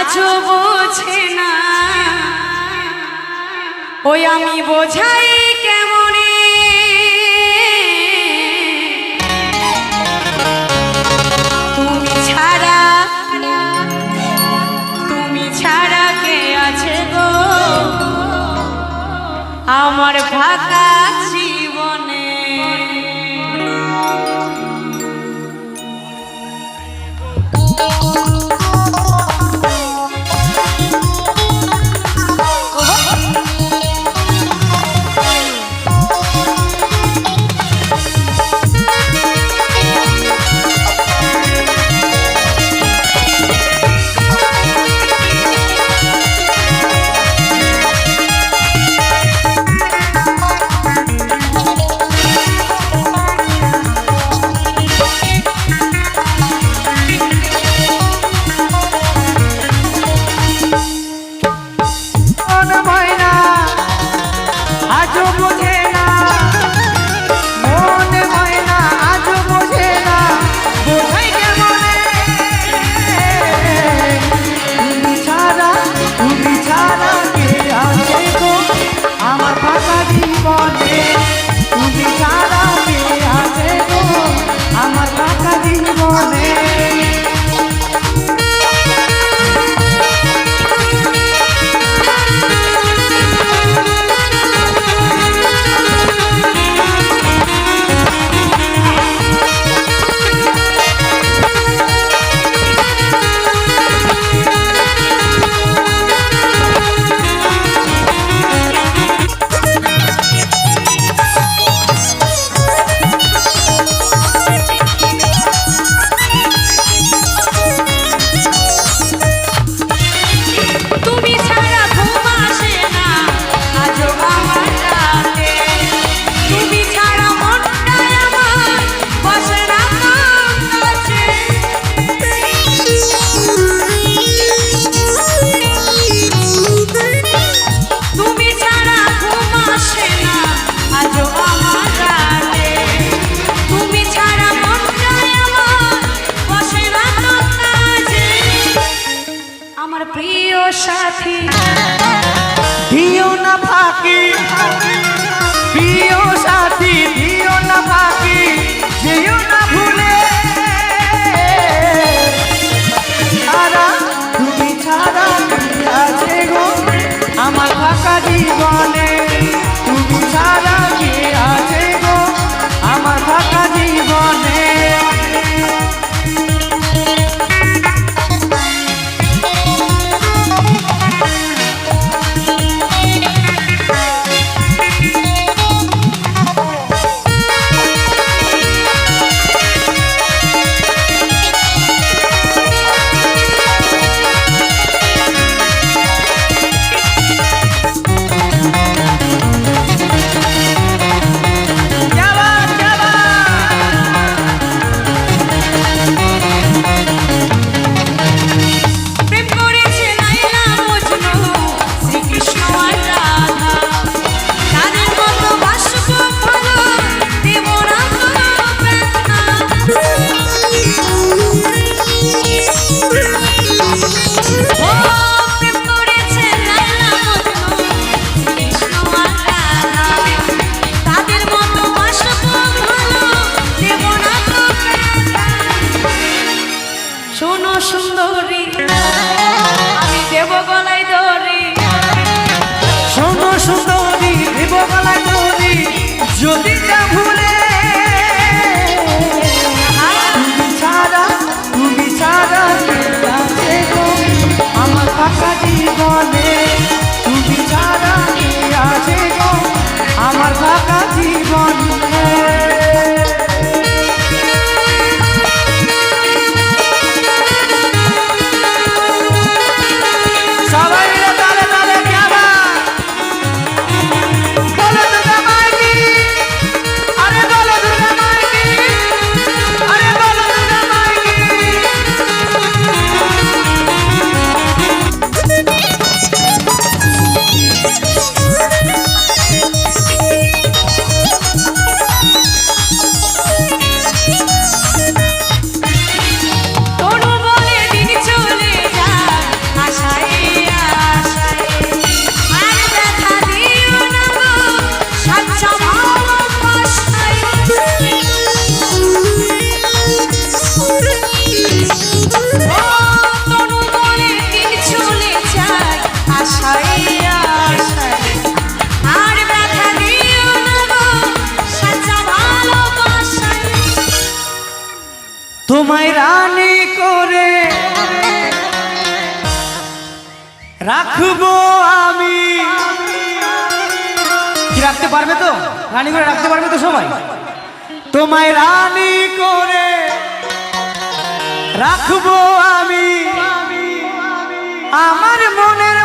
আজও বোঝে না। ওই আমি বোঝাই কেমন? তুমি ছাড়া তুমি ছাড়া কে আছে গো? আমার ফাঁকা Don't look শোনো সুন্দরী আমি দেব গলায় দরি শোনো সুন্দরী দেব গলায় দরি যদি তা ভুলে রাখব আমি। কি রাখতে পারবে তো? রানী করে রাখতে পারবে তো সবাই? তোমায় রানী করে রাখব আমি। আমার মনের